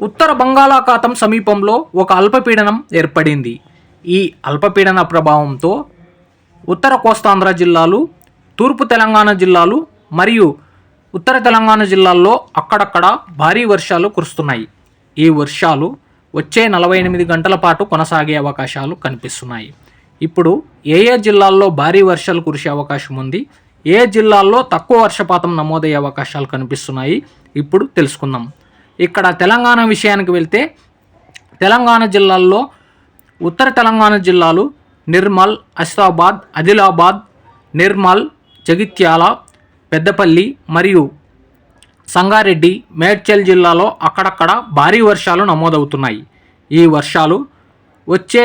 ఉత్తర బంగాళాఖాతం సమీపంలో ఒక అల్పపీడనం ఏర్పడింది. ఈ అల్పపీడన ప్రభావంతో ఉత్తర కోస్తాంధ్ర జిల్లాలు తూర్పు తెలంగాణ జిల్లాలు మరియు ఉత్తర తెలంగాణ జిల్లాల్లో అక్కడక్కడ భారీ వర్షాలు కురుస్తున్నాయి. ఈ వర్షాలు వచ్చే నలభై ఎనిమిది గంటల పాటు కొనసాగే అవకాశాలు కనిపిస్తున్నాయి. ఇప్పుడు ఏ ఏ జిల్లాల్లో భారీ వర్షాలు కురిసే అవకాశం ఉంది? ఏ జిల్లాల్లో తక్కువ వర్షపాతం నమోదయ్యే అవకాశాలు కనిపిస్తున్నాయి? ఇప్పుడు తెలుసుకుందాం. ఇక్కడ తెలంగాణ విషయానికి వెళ్తే తెలంగాణ జిల్లాల్లో ఉత్తర తెలంగాణ జిల్లాలు నిర్మల్ అసిఫాబాద్ ఆదిలాబాద్ నిర్మల్ జగిత్యాల పెద్దపల్లి మరియు సంగారెడ్డి మేడ్చల్ జిల్లాలో అక్కడక్కడ భారీ వర్షాలు నమోదవుతున్నాయి. ఈ వర్షాలు వచ్చే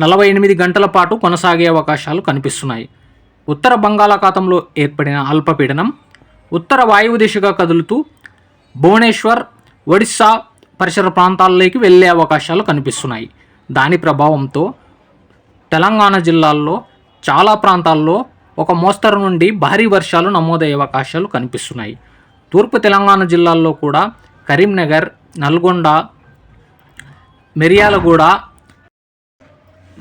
నలభై ఎనిమిది గంటల పాటు కొనసాగే అవకాశాలు కనిపిస్తున్నాయి. ఉత్తర బంగాళాఖాతంలో ఏర్పడిన అల్పపీడనం ఉత్తర వాయువు దిశగా కదులుతూ భువనేశ్వర్ ఒడిశా పరిసర ప్రాంతాల్లోకి వెళ్ళే అవకాశాలు కనిపిస్తున్నాయి. దాని ప్రభావంతో తెలంగాణ జిల్లాల్లో చాలా ప్రాంతాల్లో ఒక మోస్తరు నుండి భారీ వర్షాలు నమోదయ్యే అవకాశాలు కనిపిస్తున్నాయి. తూర్పు తెలంగాణ జిల్లాల్లో కూడా కరీంనగర్ నల్గొండ మిర్యాలగూడ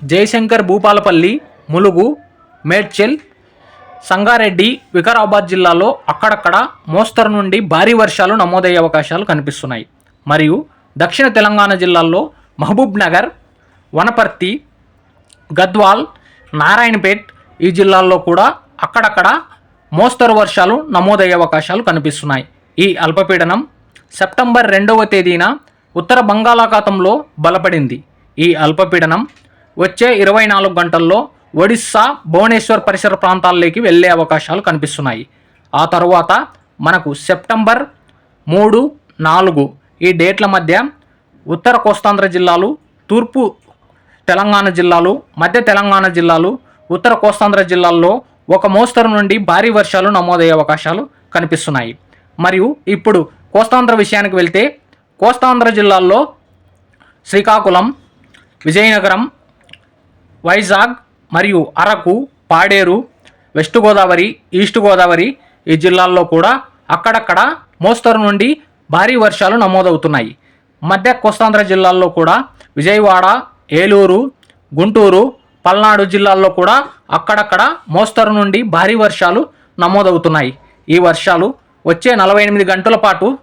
జయశంకర్ భూపాలపల్లి ములుగు మేడ్చల్ సంగారెడ్డి వికారాబాద్ జిల్లాలో అక్కడక్కడ మోస్తరు నుండి భారీ వర్షాలు నమోదయ్యే అవకాశాలు కనిపిస్తున్నాయి. మరియు దక్షిణ తెలంగాణ జిల్లాల్లో మహబూబ్ నగర్ వనపర్తి గద్వాల్ నారాయణపేట్ ఈ జిల్లాల్లో కూడా అక్కడక్కడ మోస్తరు వర్షాలు నమోదయ్యే అవకాశాలు కనిపిస్తున్నాయి. ఈ అల్పపీడనం సెప్టెంబర్ రెండవ తేదీన ఉత్తర బంగాళాఖాతంలో బలపడింది. ఈ అల్పపీడనం వచ్చే ఇరవై నాలుగు గంటల్లో ఒడిస్సా భువనేశ్వర్ పరిసర ప్రాంతాల్లోకి వెళ్ళే అవకాశాలు కనిపిస్తున్నాయి. ఆ తరువాత మనకు సెప్టెంబర్ మూడు నాలుగు ఈ డేట్ల మధ్య ఉత్తర కోస్తాంధ్ర జిల్లాలు తూర్పు తెలంగాణ జిల్లాలు మధ్య తెలంగాణ జిల్లాలు ఉత్తర కోస్తాంధ్ర జిల్లాల్లో ఒక మోస్తరు నుండి భారీ వర్షాలు నమోదయ్యే అవకాశాలు కనిపిస్తున్నాయి. మరియు ఇప్పుడు కోస్తాంధ్ర విషయానికి వెళ్తే కోస్తాంధ్ర జిల్లాల్లో శ్రీకాకుళం విజయనగరం వైజాగ్ మరియు అరకు పాడేరు వెస్ట్ గోదావరి ఈస్ట్ గోదావరి ఈ జిల్లాల్లో కూడా అక్కడక్కడ మోస్తరు నుండి భారీ వర్షాలు నమోదవుతున్నాయి. మధ్య కోస్తాంధ్ర జిల్లాల్లో కూడా విజయవాడ ఏలూరు గుంటూరు పల్నాడు జిల్లాల్లో కూడా అక్కడక్కడ మోస్తరు నుండి భారీ వర్షాలు నమోదవుతున్నాయి. ఈ వర్షాలు వచ్చే నలభై ఎనిమిది గంటల పాటు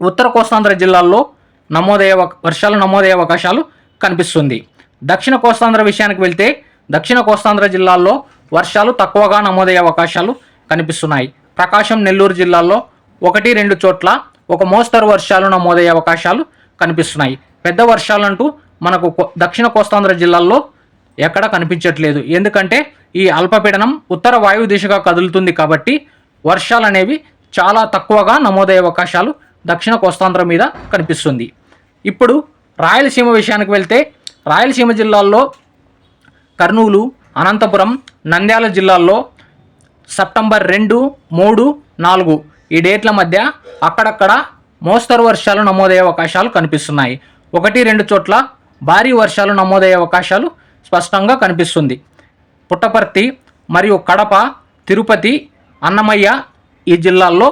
ఉత్తర కోస్తాంధ్ర జిల్లాల్లో నమోదయ్యే వర్షాలు నమోదయ్యే అవకాశాలు కనిపిస్తుంది. దక్షిణ కోస్తాంధ్ర విషయానికి వెళ్తే దక్షిణ కోస్తాంధ్ర జిల్లాల్లో వర్షాలు తక్కువగా నమోదయ్యే అవకాశాలు కనిపిస్తున్నాయి. ప్రకాశం నెల్లూరు జిల్లాల్లో ఒకటి రెండు చోట్ల ఒక మోస్తరు వర్షాలు నమోదయ్యే అవకాశాలు కనిపిస్తున్నాయి. పెద్ద వర్షాలంటూ మనకు కో- దక్షిణ కోస్తాంధ్ర జిల్లాల్లో ఎక్కడ కనిపించట్లేదు. ఎందుకంటే ఈ అల్పపీడనం ఉత్తర వాయు దిశగా కదులుతుంది కాబట్టి వర్షాలు అనేవి చాలా తక్కువగా నమోదయ్యే అవకాశాలు దక్షిణ కోస్తాంధ్ర మీద కనిపిస్తుంది. ఇప్పుడు రాయలసీమ విషయానికి వెళ్తే రాయలసీమ జిల్లాల్లో కర్నూలు అనంతపురం నంద్యాల జిల్లాల్లో సెప్టెంబర్ రెండు మూడు నాలుగు ఈ డేట్ల మధ్య అక్కడక్కడ మోస్తరు వర్షాలు నమోదయ్యే అవకాశాలు కనిపిస్తున్నాయి. ఒకటి రెండు చోట్ల భారీ వర్షాలు నమోదయ్యే అవకాశాలు స్పష్టంగా కనిపిస్తుంది. పుట్టపర్తి మరియు కడప తిరుపతి అన్నమయ్య ఈ జిల్లాల్లో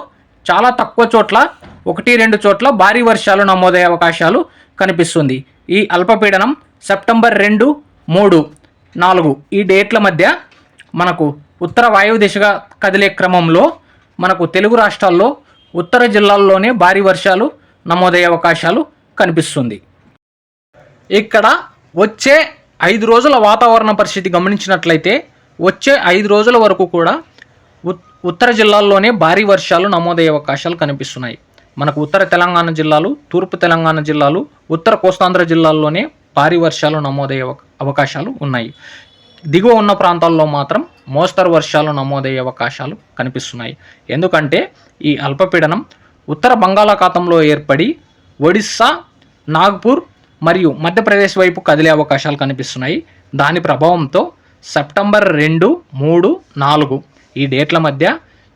చాలా తక్కువ చోట్ల ఒకటి రెండు చోట్ల భారీ వర్షాలు నమోదయ్యే అవకాశాలు కనిపిస్తుంది. ఈ అల్పపీడనం సెప్టెంబర్ రెండు మూడు నాలుగు. ఈ డేట్ల మధ్య మనకు ఉత్తర వాయువు దిశగా కదిలే క్రమంలో మనకు తెలుగు రాష్ట్రాల్లో ఉత్తర జిల్లాల్లోనే భారీ వర్షాలు నమోదయ్యే అవకాశాలు కనిపిస్తుంది. ఇక్కడ వచ్చే ఐదు రోజుల వాతావరణ పరిస్థితి గమనించినట్లయితే వచ్చే ఐదు రోజుల వరకు కూడా ఉత్- ఉత్తర జిల్లాల్లోనే భారీ వర్షాలు నమోదయ్యే అవకాశాలు కనిపిస్తున్నాయి. మనకు ఉత్తర తెలంగాణ జిల్లాలు తూర్పు తెలంగాణ జిల్లాలు ఉత్తర కోస్తాంధ్ర జిల్లాల్లోనే భారీ వర్షాలు నమోదయ్యే అవకాశాలు ఉన్నాయి. దిగువ ఉన్న ప్రాంతాల్లో మాత్రం మోస్తరు వర్షాలు నమోదయ్యే అవకాశాలు కనిపిస్తున్నాయి. ఎందుకంటే ఈ అల్పపీడనం ఉత్తర బంగాళాఖాతంలో ఏర్పడి ఒడిస్సా నాగ్పూర్ మరియు మధ్యప్రదేశ్ వైపు కదిలే అవకాశాలు కనిపిస్తున్నాయి. దాని ప్రభావంతో సెప్టెంబర్ రెండు మూడు నాలుగు ఈ డేట్ల మధ్య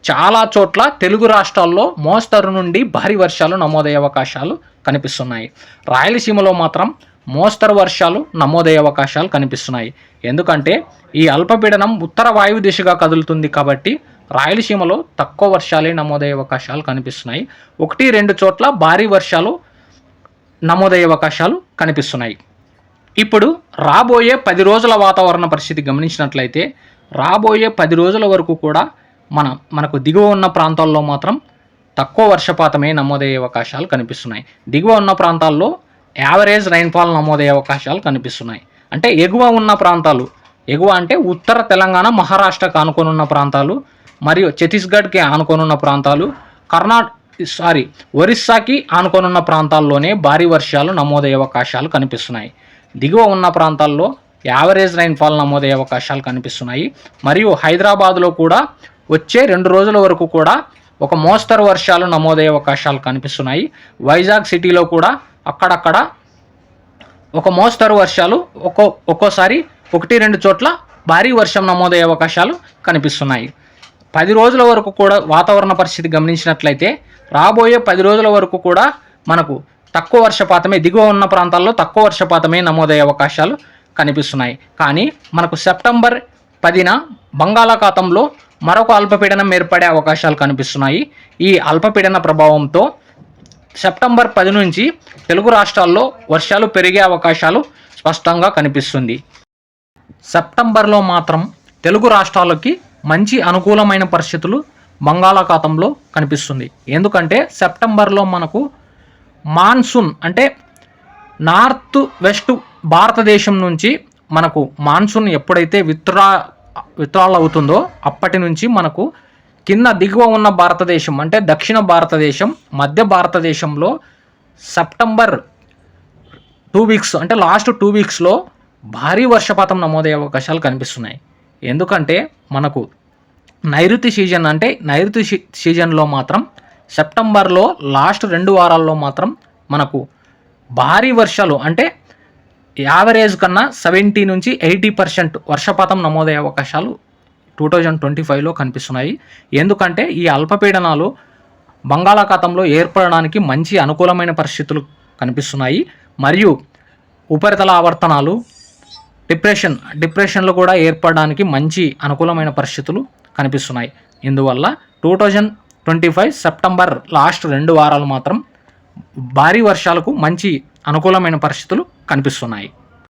చాలా చోట్ల తెలుగు రాష్ట్రాల్లో మోస్తరు నుండి భారీ వర్షాలు నమోదయ్యే అవకాశాలు కనిపిస్తున్నాయి. రాయలసీమలో మాత్రం మోస్తరు వర్షాలు నమోదయ్యే అవకాశాలు కనిపిస్తున్నాయి. ఎందుకంటే ఈ అల్పపీడనం ఉత్తర వాయువు దిశగా కదులుతుంది కాబట్టి రాయలసీమలో తక్కువ వర్షాలే నమోదయ్యే అవకాశాలు కనిపిస్తున్నాయి. ఒకటి రెండు చోట్ల భారీ వర్షాలు నమోదయ్యే అవకాశాలు కనిపిస్తున్నాయి. ఇప్పుడు రాబోయే పది రోజుల వాతావరణ పరిస్థితి గమనించినట్లయితే రాబోయే పది రోజుల వరకు కూడా మన మనకు దిగువ ఉన్న ప్రాంతాల్లో మాత్రం తక్కువ వర్షపాతమే నమోదయ్యే అవకాశాలు కనిపిస్తున్నాయి. దిగువ ఉన్న ప్రాంతాల్లో యావరేజ్ రైన్ఫాల్ నమోదయ్యే అవకాశాలు కనిపిస్తున్నాయి. అంటే ఎగువ ఉన్న ప్రాంతాలు ఎగువ అంటే ఉత్తర తెలంగాణ మహారాష్ట్రకు ఆనుకొనున్న ప్రాంతాలు మరియు ఛత్తీస్గఢ్కి ఆనుకొనున్న ప్రాంతాలు కర్ణాటక సారీ ఒరిస్సాకి ఆనుకొనున్న ప్రాంతాల్లోనే భారీ వర్షాలు నమోదయ్యే అవకాశాలు కనిపిస్తున్నాయి. దిగువ ఉన్న ప్రాంతాల్లో యావరేజ్ రైన్ఫాల్ నమోదయ్యే అవకాశాలు కనిపిస్తున్నాయి. మరియు హైదరాబాద్లో కూడా వచ్చే రెండు రోజుల వరకు కూడా ఒక మోస్తరు వర్షాలు నమోదయ్యే అవకాశాలు కనిపిస్తున్నాయి. వైజాగ్ సిటీలో కూడా అక్కడక్కడ ఒక మోస్తరు వర్షాలు ఒక్కో ఒక్కోసారి ఒకటి రెండు చోట్ల భారీ వర్షం నమోదయ్యే అవకాశాలు కనిపిస్తున్నాయి. పది రోజుల వరకు కూడా వాతావరణ పరిస్థితి గమనించినట్లయితే రాబోయే పది రోజుల వరకు కూడా మనకు తక్కువ వర్షపాతమే దిగువ ఉన్న ప్రాంతాల్లో తక్కువ వర్షపాతమే నమోదయ్యే అవకాశాలు కనిపిస్తున్నాయి. కానీ మనకు సెప్టెంబర్ పదిన బంగాళాఖాతంలో మరొక అల్పపీడనం ఏర్పడే అవకాశాలు కనిపిస్తున్నాయి. ఈ అల్పపీడన ప్రభావంతో సెప్టెంబర్ పది నుంచి తెలుగు రాష్ట్రాల్లో వర్షాలు పెరిగే అవకాశాలు స్పష్టంగా కనిపిస్తుంది. సెప్టెంబర్లో మాత్రం తెలుగు రాష్ట్రాలకి మంచి అనుకూలమైన పరిస్థితులు బంగాళాఖాతంలో కనిపిస్తుంది. ఎందుకంటే సెప్టెంబర్లో మనకు మాన్సూన్ అంటే నార్త్ వెస్ట్ భారతదేశం నుంచి మనకు మాన్సూన్ ఎప్పుడైతే విత్రా విత్డ్రాల్ అవుతుందో అప్పటి నుంచి మనకు కింద దిగువ ఉన్న భారతదేశం అంటే దక్షిణ భారతదేశం మధ్య భారతదేశంలో సెప్టెంబర్ టూ వీక్స్ అంటే లాస్ట్ టూ వీక్స్లో భారీ వర్షపాతం నమోదయ్యే అవకాశాలు కనిపిస్తున్నాయి. ఎందుకంటే మనకు నైరుతి సీజన్ అంటే నైరుతి సీజన్లో మాత్రం సెప్టెంబర్లో లాస్ట్ రెండు వారాల్లో మాత్రం మనకు భారీ వర్షాలు అంటే యావరేజ్ కన్నా సెవెంటీ నుంచి ఎయిటీ పర్సెంట్ వర్షపాతం నమోదయ్యే అవకాశాలు టూ థౌజండ్ ట్వంటీ ఫైవ్లో కనిపిస్తున్నాయి. ఎందుకంటే ఈ అల్పపీడనాలు బంగాళాఖాతంలో ఏర్పడడానికి మంచి అనుకూలమైన పరిస్థితులు కనిపిస్తున్నాయి. మరియు ఉపరితల ఆవర్తనాలు డిప్రెషన్ డిప్రెషన్లు కూడా ఏర్పడడానికి మంచి అనుకూలమైన పరిస్థితులు కనిపిస్తున్నాయి. ఇందువల్ల two thousand twenty five September last రెండు వారాలు మాత్రం భారీ వర్షాలకు మంచి అనుకూలమైన పరిస్థితులు కనిపిస్తున్నాయి.